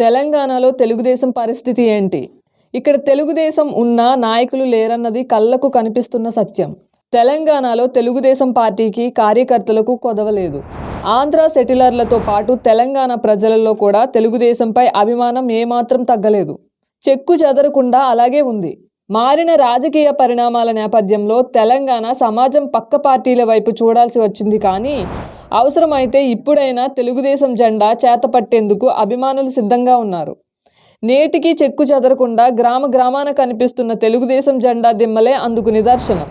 తెలంగాణలో తెలుగుదేశం పరిస్థితి ఏంటి? ఇక్కడ తెలుగుదేశం ఉన్న నాయకులు లేరన్నది కళ్ళకు కనిపిస్తున్న సత్యం. తెలంగాణలో తెలుగుదేశం పార్టీకి కార్యకర్తలకు కొదవలేదు. ఆంధ్ర సెటిలర్లతో పాటు తెలంగాణ ప్రజలలో కూడా తెలుగుదేశంపై అభిమానం ఏమాత్రం తగ్గలేదు. చెక్కు చెదరకుండా అలాగే ఉంది. మారిన రాజకీయ పరిణామాల నేపథ్యంలో తెలంగాణ సమాజం పక్క పార్టీల వైపు చూడాల్సి వచ్చింది కానీ అవసరమైతే ఇప్పుడైనా తెలుగుదేశం జెండా చేతపట్టేందుకు అభిమానులు సిద్ధంగా ఉన్నారు. నేటికి చెక్కు చెదరకుండా గ్రామ గ్రామాన కనిపిస్తున్న తెలుగుదేశం జెండా దిమ్మలే అందుకు నిదర్శనం.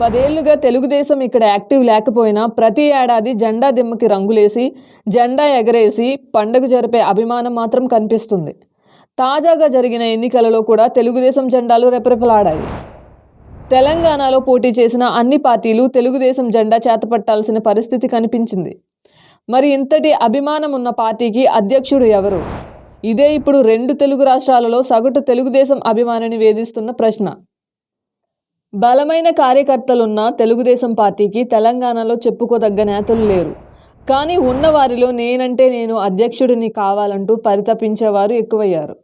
పదేళ్ళుగా తెలుగుదేశం ఇక్కడ యాక్టివ్ లేకపోయినా ప్రతి ఏడాది జెండా దిమ్మకి రంగులేసి జెండా ఎగరేసి పండగ జరిపే అభిమానం మాత్రం కనిపిస్తుంది. తాజాగా జరిగిన ఎన్నికలలో కూడా తెలుగుదేశం జెండాలు రెపరెపలాడాయి. తెలంగాణలో పోటీ చేసిన అన్ని పార్టీలు తెలుగుదేశం జెండా చేతపట్టాల్సిన పరిస్థితి కనిపించింది. మరి ఇంతటి అభిమానం ఉన్న పార్టీకి అధ్యక్షుడు ఎవరు? ఇదే ఇప్పుడు రెండు తెలుగు రాష్ట్రాలలో సగటు తెలుగుదేశం అభిమానిని వేధిస్తున్న ప్రశ్న. బలమైన కార్యకర్తలున్న తెలుగుదేశం పార్టీకి తెలంగాణలో చెప్పుకోదగ్గ నేతలు లేరు. కానీ ఉన్నవారిలో నేనంటే నేను అధ్యక్షుడిని కావాలంటూ పరితపించేవారు ఎక్కువయ్యారు.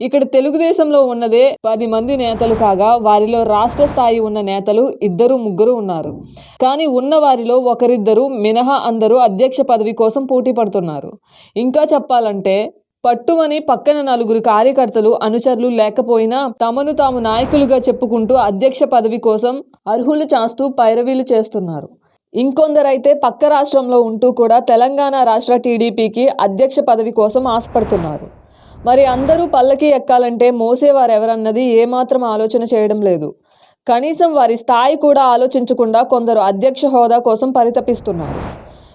ఇక్కడ తెలుగుదేశంలో ఉన్నదే పది మంది నేతలు కాగా వారిలో రాష్ట్ర స్థాయి ఉన్న నేతలు ఇద్దరు ముగ్గురు ఉన్నారు. కానీ ఉన్న వారిలో ఒకరిద్దరు మినహా అందరూ అధ్యక్ష పదవి కోసం పోటీ పడుతున్నారు. ఇంకా చెప్పాలంటే పట్టుమని పక్కన నలుగురు కార్యకర్తలు అనుచరులు లేకపోయినా తమను తాము నాయకులుగా చెప్పుకుంటూ అధ్యక్ష పదవి కోసం అర్హులు చాస్తూ పైరవీలు చేస్తున్నారు. ఇంకొందరైతే పక్క రాష్ట్రంలో ఉంటూ కూడా తెలంగాణ రాష్ట్ర టీడీపీకి అధ్యక్ష పదవి కోసం ఆశపడుతున్నారు. మరి అందరూ పల్లకి ఎక్కాలంటే మోసేవారు ఎవరన్నది ఏమాత్రం ఆలోచన చేయడం లేదు. కనీసం వారి స్థాయి కూడా ఆలోచించకుండా కొందరు అధ్యక్ష హోదా కోసం పరితపిస్తున్నారు.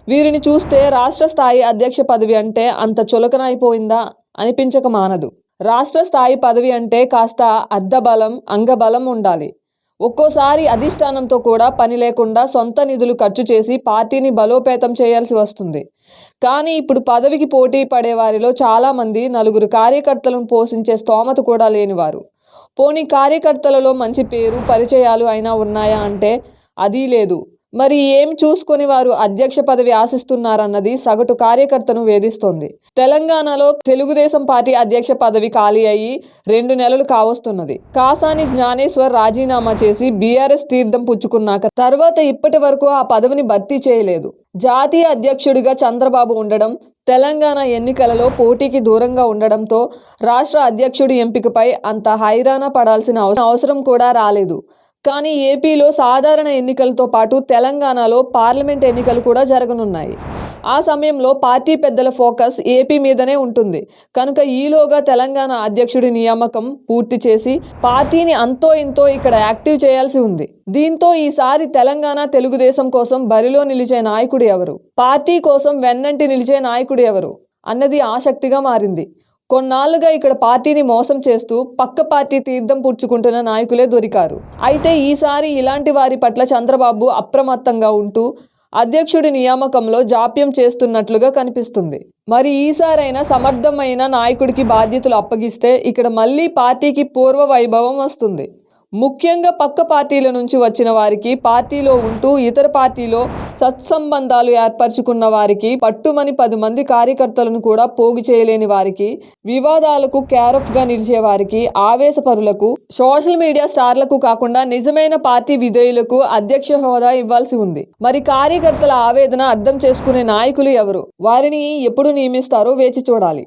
వీరిని చూస్తే రాష్ట్ర స్థాయి అధ్యక్ష పదవి అంటే అంత చులకనైపోయిందా అనిపించక మానదు. రాష్ట్ర స్థాయి పదవి అంటే కాస్త అద్దబలం అంగబలం ఉండాలి. ఒక్కోసారి అధిష్టానంతో కూడా పని లేకుండా సొంత నిధులు ఖర్చు చేసి పార్టీని బలోపేతం చేయాల్సి వస్తుంది. కానీ ఇప్పుడు పదవికి పోటీ పడే వారిలో చాలామంది నలుగురు కార్యకర్తలను పోషించే స్తోమత కూడా లేనివారు. పోనీ కార్యకర్తలలో మంచి పేరు పరిచయాలు అయినా ఉన్నాయా అంటే అదీ లేదు. మరి ఏం చూసుకొని వారు అధ్యక్ష పదవి ఆశిస్తున్నారన్నది సగటు కార్యకర్తను వేధిస్తోంది. తెలంగాణలో తెలుగుదేశం పార్టీ అధ్యక్ష పదవి ఖాళీ అయ్యి రెండు నెలలు కావస్తున్నది. కాసాని జ్ఞానేశ్వర్ రాజీనామా చేసి బీఆర్ఎస్ తీర్థం పుచ్చుకున్నాక తర్వాత ఇప్పటి వరకు ఆ పదవిని భర్తీ చేయలేదు. జాతీయ అధ్యక్షుడిగా చంద్రబాబు ఉండడం తెలంగాణ ఎన్నికలలో పోటీకి దూరంగా ఉండడంతో రాష్ట్ర అధ్యక్షుడి ఎంపికపై అంత హైరాణ పడాల్సిన అవసరం కూడా రాలేదు. కానీ ఏపీలో సాధారణ ఎన్నికలతో పాటు తెలంగాణలో పార్లమెంట్ ఎన్నికలు కూడా జరగనున్నాయి. ఆ సమయంలో పార్టీ పెద్దల ఫోకస్ ఏపీ మీదనే ఉంటుంది. కనుక ఈలోగా తెలంగాణ అధ్యక్షుడి నియామకం పూర్తి చేసి పార్టీని అంతో ఇంతో ఇక్కడ యాక్టివ్ చేయాల్సి ఉంది. దీంతో ఈసారి తెలంగాణ తెలుగుదేశం కోసం బరిలో నిలిచే నాయకుడు ఎవరు? పార్టీ కోసం వెన్నంటి నిలిచే నాయకుడు ఎవరు? అన్నది ఆసక్తిగా మారింది. కొన్నాళ్ళుగా ఇక్కడ పార్టీని మోసం చేస్తూ పక్క పార్టీ తీర్థం పుచ్చుకుంటున్న నాయకులే దొరికారు. అయితే ఈసారి ఇలాంటి వారి పట్ల చంద్రబాబు అప్రమత్తంగా ఉంటూ అధ్యక్షుడి నియామకంలో జాప్యం చేస్తున్నట్లుగా కనిపిస్తుంది. మరి ఈసారైనా సమర్థమైన నాయకుడికి బాధ్యతలు అప్పగిస్తే ఇక్కడ మళ్ళీ పార్టీకి పూర్వ వైభవం వస్తుంది. ముఖ్యంగా పక్క పార్టీల నుంచి వచ్చిన వారికి పార్టీలో ఉంటూ ఇతర పార్టీలో సత్సంబంధాలు ఏర్పరచుకున్న వారికి పట్టుమని పది మంది కార్యకర్తలను కూడా పోగు చేయలేని వారికి వివాదాలకు క్యారఫ్గా నిలిచే వారికి ఆవేశపరులకు సోషల్ మీడియా స్టార్లకు కాకుండా నిజమైన పార్టీ విధేయులకు అధ్యక్ష హోదా ఇవ్వాల్సి ఉంది. మరి కార్యకర్తల ఆవేదన అర్థం చేసుకునే నాయకులు ఎవరు? వారిని ఎప్పుడు నియమిస్తారో వేచి చూడాలి.